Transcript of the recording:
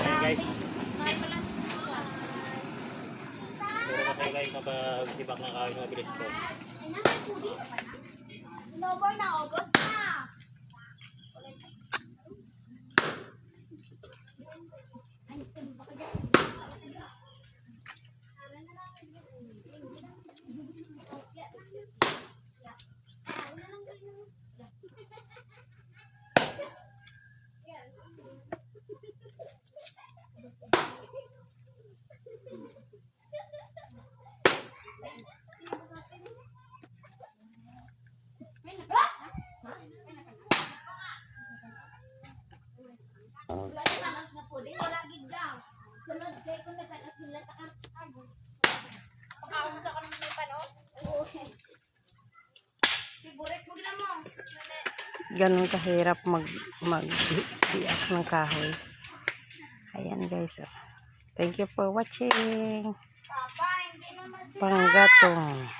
guys. Puro pa tayo guys mapagsibak ng kahoy na mabilis ko. Number na obot ganun kahirap mag mag biyak ng kahoy. Ayan guys. oh. Thank you for watching. Panggatong.